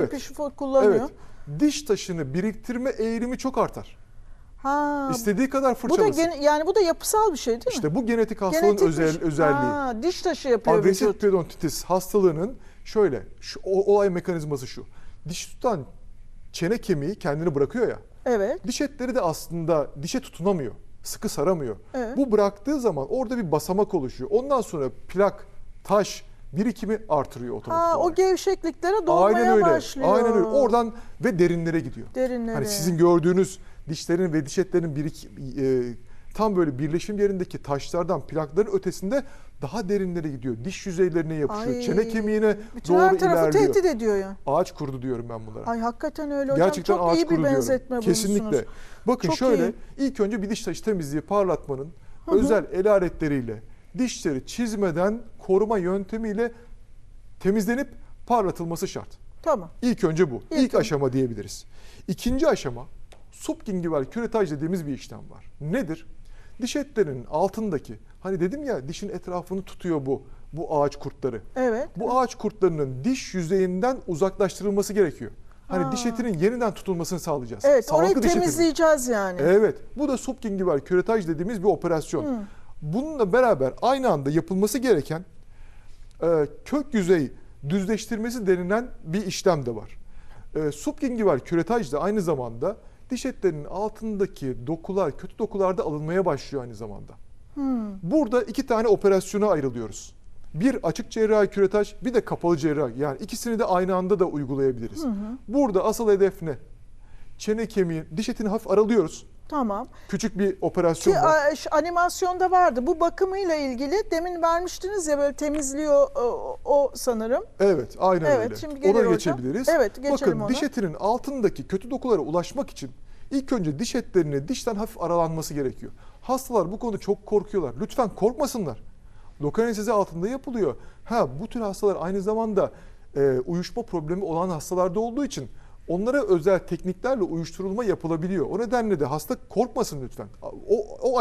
Evet. Pişifot kullanıyor. Evet. Diş taşını biriktirme eğilimi çok artar. Ha. İstediği kadar bu da fırçalasın. gene- yani bu da yapısal bir şey değil mi? İşte bu genetik hastalığın özel özelliği. Ha, diş taşı yapıyor Agresif vücut. periodontitis hastalığının şöyle, şu, olay mekanizması şu. Diş tutan çene kemiği kendini bırakıyor ya. Evet. Diş etleri de aslında dişe tutunamıyor. Sıkı saramıyor. Evet. Bu bıraktığı zaman orada bir basamak oluşuyor. Ondan sonra plak, taş birikimi artırıyor otomatik o olarak. gevşekliklere dolmaya Aynen öyle. başlıyor. Aynen öyle. Oradan ve derinlere gidiyor. Derinlere. Hani sizin gördüğünüz dişlerin ve diş etlerinin birik, e, tam böyle birleşim yerindeki taşlardan, plakların ötesinde daha derinlere gidiyor. Diş yüzeylerine yapışıyor. Ay, Çene kemiğine Bütün doğru her tarafı ilerliyor. tehdit ediyor ya. Ağaç kurdu diyorum ben bunlara. Ay hakikaten öyle hocam. Gerçekten Çok ağaç iyi bir kuru diyorum. benzetme Kesinlikle. bulmuşsunuz. Bakın Çok şöyle iyi. ilk önce bir diş taşı temizliği parlatmanın özel el aletleriyle dişleri çizmeden koruma yöntemiyle temizlenip parlatılması şart. Tamam. İlk önce bu. İlk, İlk aşama diyebiliriz. İkinci aşama subgingival küretaj dediğimiz bir işlem var. Nedir? Diş etlerinin altındaki hani dedim ya dişin etrafını tutuyor bu bu ağaç kurtları. Evet. Bu ağaç kurtlarının diş yüzeyinden uzaklaştırılması gerekiyor. Hani Ha. diş etinin yeniden tutulmasını sağlayacağız. Evet Sağlıklı orayı temizleyeceğiz yani. Evet. Bu da subgingival küretaj dediğimiz bir operasyon. Hı. Bununla beraber aynı anda yapılması gereken e, kök yüzey düzleştirmesi denilen bir işlem de var. E, subgingival küretaj da aynı zamanda diş etlerinin altındaki dokular, kötü dokular da alınmaya başlıyor aynı zamanda. Hmm. Burada iki tane operasyona ayrılıyoruz. Bir açık cerrahi küretaj, bir de kapalı cerrahi. Yani ikisini de aynı anda da uygulayabiliriz. Burada asıl hedef ne? Çene kemiği, diş etini hafif aralıyoruz. Tamam. Küçük bir operasyon Ki var. animasyonda vardı. Bu bakımıyla ilgili demin vermiştiniz ya böyle temizliyor o, o sanırım. Evet, aynen Evet, öyle. şimdi Ona hocam. geçebiliriz. Evet, geçelim Bakın ona. diş etinin altındaki kötü dokulara ulaşmak için ilk önce diş etlerini dişten hafif aralanması gerekiyor. Hastalar bu konuda çok korkuyorlar. Lütfen korkmasınlar. Lokal anestezi altında yapılıyor. Ha bu tür hastalar aynı zamanda e, uyuşma problemi olan hastalarda olduğu için onlara özel tekniklerle uyuşturulma yapılabiliyor. O nedenle de hasta korkmasın lütfen. O, o